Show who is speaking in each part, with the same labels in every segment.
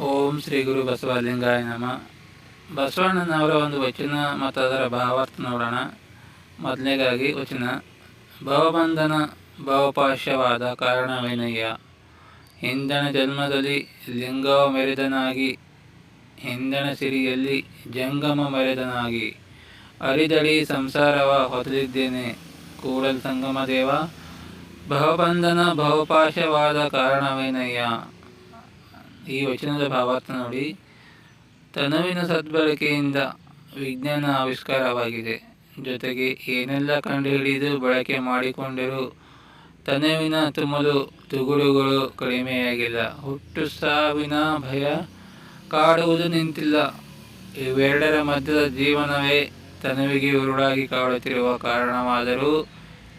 Speaker 1: ಓಂ ಶ್ರೀ ಗುರು ಬಸವಲಿಂಗಾಯ ನಮ. ಬಸವಣ್ಣನವರ ಒಂದು ವಚನ ಮತ್ತು ಅದರ ಭಾವಾರ್ಥ ನೋಡೋಣ. ಮೊದಲನೇಗಾಗಿ ವಚನ, ಭವಬಂಧನ ಕಾರಣ ಕಾರಣವೇನಯ್ಯ? ಹಿಂದಣ ಜನ್ಮದಲ್ಲಿ ಲಿಂಗವ ಮೆರೆದನಾಗಿ ಹಿಂದಣ ಸಿರಿಯಲ್ಲಿ ಜಂಗಮ ಮೆರೆದನಾಗಿ. ಅರಿದಳಿ ಸಂಸಾರವ ಹೊತ್ತಲಿದ್ದೇನೆ, ಕೂಡಲ್ ಸಂಗಮ ದೇವ. ಭವಬಂಧನ ಭವಪಾಶವಾದ ಕಾರಣವೇನಯ್ಯ? ಈ ವಚನದ ಭಾವಾರ್ಥ ನೋಡಿ, ತನುವಿನ ಸದ್ಬಳಕೆಯಿಂದ ವಿಜ್ಞಾನ ಆವಿಷ್ಕಾರವಾಗಿದೆ. ಜೊತೆಗೆ ಏನೆಲ್ಲ ಕಂಡುಹಿಡಿದು ಬಳಕೆ ಮಾಡಿಕೊಂಡರೂ ತನುವಿನ ತುಮಲು ತುಗುಡುಗಳು ಕಡಿಮೆಯಾಗಿಲ್ಲ. ಹುಟ್ಟು ಸಾವಿನ ಭಯ ಕಾಡುವುದು ನಿಂತಿಲ್ಲ. ಇವೆರಡರ ಮಧ್ಯದ ಜೀವನವೇ ತನುವಿಗೆ ಉರುಳಾಗಿ ಕಾಡುತ್ತಿರುವ ಕಾರಣವಾದರೂ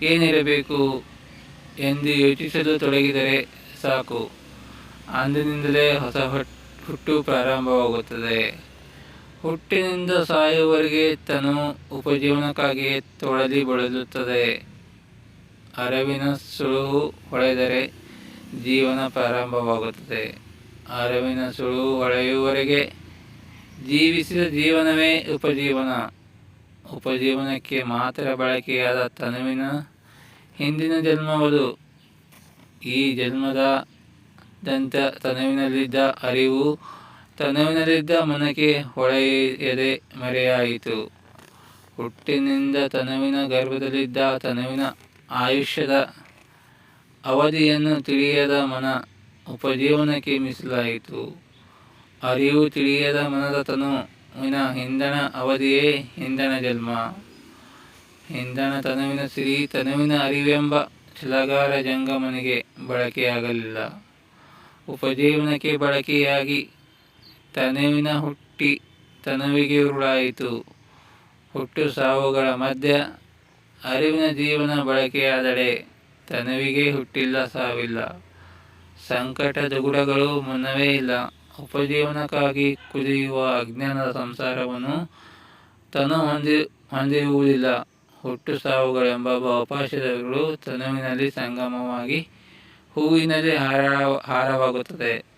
Speaker 1: ಏನಿರಬೇಕು ಎಂದು ಯೋಚಿಸಲು ತೊಡಗಿದರೆ ಸಾಕು. ಅಂದಿನಿಂದಲೇ ಹೊಸ ಹುಟ್- ಹುಟ್ಟು ಪ್ರಾರಂಭವಾಗುತ್ತದೆ. ಹುಟ್ಟಿನಿಂದ ಸಾಯುವವರೆಗೆ ತನು ಉಪಜೀವನಕ್ಕಾಗಿ ತೊಳಲಿ ಬಳಲುತ್ತದೆ ಅರವಿನ ಸುಳುಹು ಹೊಳೆದರೆ ಜೀವನ ಪ್ರಾರಂಭವಾಗುತ್ತದೆ. ಅರವಿನ ಸುಳುವು ಹೊಳೆಯುವವರೆಗೆ ಜೀವಿಸಿದ ಜೀವನವೇ ಉಪಜೀವನ. ಉಪಜೀವನಕ್ಕೆ ಮಾತ್ರ ಬಳಕೆಯಾದ ತನುವಿನ ಹಿಂದಿನ ಜನ್ಮವದು. ಈ ಜನ್ಮದ ದಂತ ತನುವಿನಲ್ಲಿದ್ದ ಅರಿವು ತನುವಿನಲ್ಲಿದ್ದ ಮನಕ್ಕೆ ಹೊಳೆಯದೆ ಮರೆಯಾಯಿತು. ಹುಟ್ಟಿನಿಂದ ತನುವಿನ ಗರ್ಭದಲ್ಲಿದ್ದ ತನುವಿನ ಆಯುಷ್ಯದ ಅವಧಿಯನ್ನು ತಿಳಿಯದ ಮನ ಉಪಜೀವನಕ್ಕೆ ಮೀಸಲಾಯಿತು. ಅರಿವು ತಿಳಿಯದ ಮನದ ತನುವಿನ ಹಿಂದಣ ಅವಧಿಯೇ ಹಿಂದಣ ಜನ್ಮ. ಹಿಂದಣ ತನುವಿನ ಸಿರಿ ತನುವಿನ ಅರಿವೆಂಬ ಶಿಲಗಾರ ಜಂಗಮನಿಗೆ ಬಳಕೆಯಾಗಲಿಲ್ಲ. ಉಪಜೀವನಕ್ಕೆ ಬಳಕೆಯಾಗಿ ತನುವಿನ ಹುಟ್ಟಿ ತನುವಿಗೆ ಉರುಳಾಯಿತು. ಹುಟ್ಟು ಸಾವುಗಳ ಮಧ್ಯ ಅರಿವಿನ ಜೀವನ ಬಳಕೆಯಾದರೆ ತನುವಿಗೆ ಹುಟ್ಟಿಲ್ಲ ಸಾವಿಲ್ಲ. ಸಂಕಟ ದುಗುಡಗಳು ಮುನ್ನವೇ ಇಲ್ಲ. ಉಪಜೀವನಕ್ಕಾಗಿ ಕುದಿಯುವ ಅಜ್ಞಾನದ ಸಂಸಾರವನ್ನು ತನು ಹೊಂದಿ ಹೊಂದಿರುವುದಿಲ್ಲ. ಹುಟ್ಟು ಸಾವುಗಳೆಂಬ ಅವಕಾಶಗಳು ತನುವಿನಲ್ಲಿ ಸಂಗಮವಾಗಿ ಹೂವಿನಲ್ಲಿ ಹಾರ ಹಾರವಾಗುತ್ತದೆ.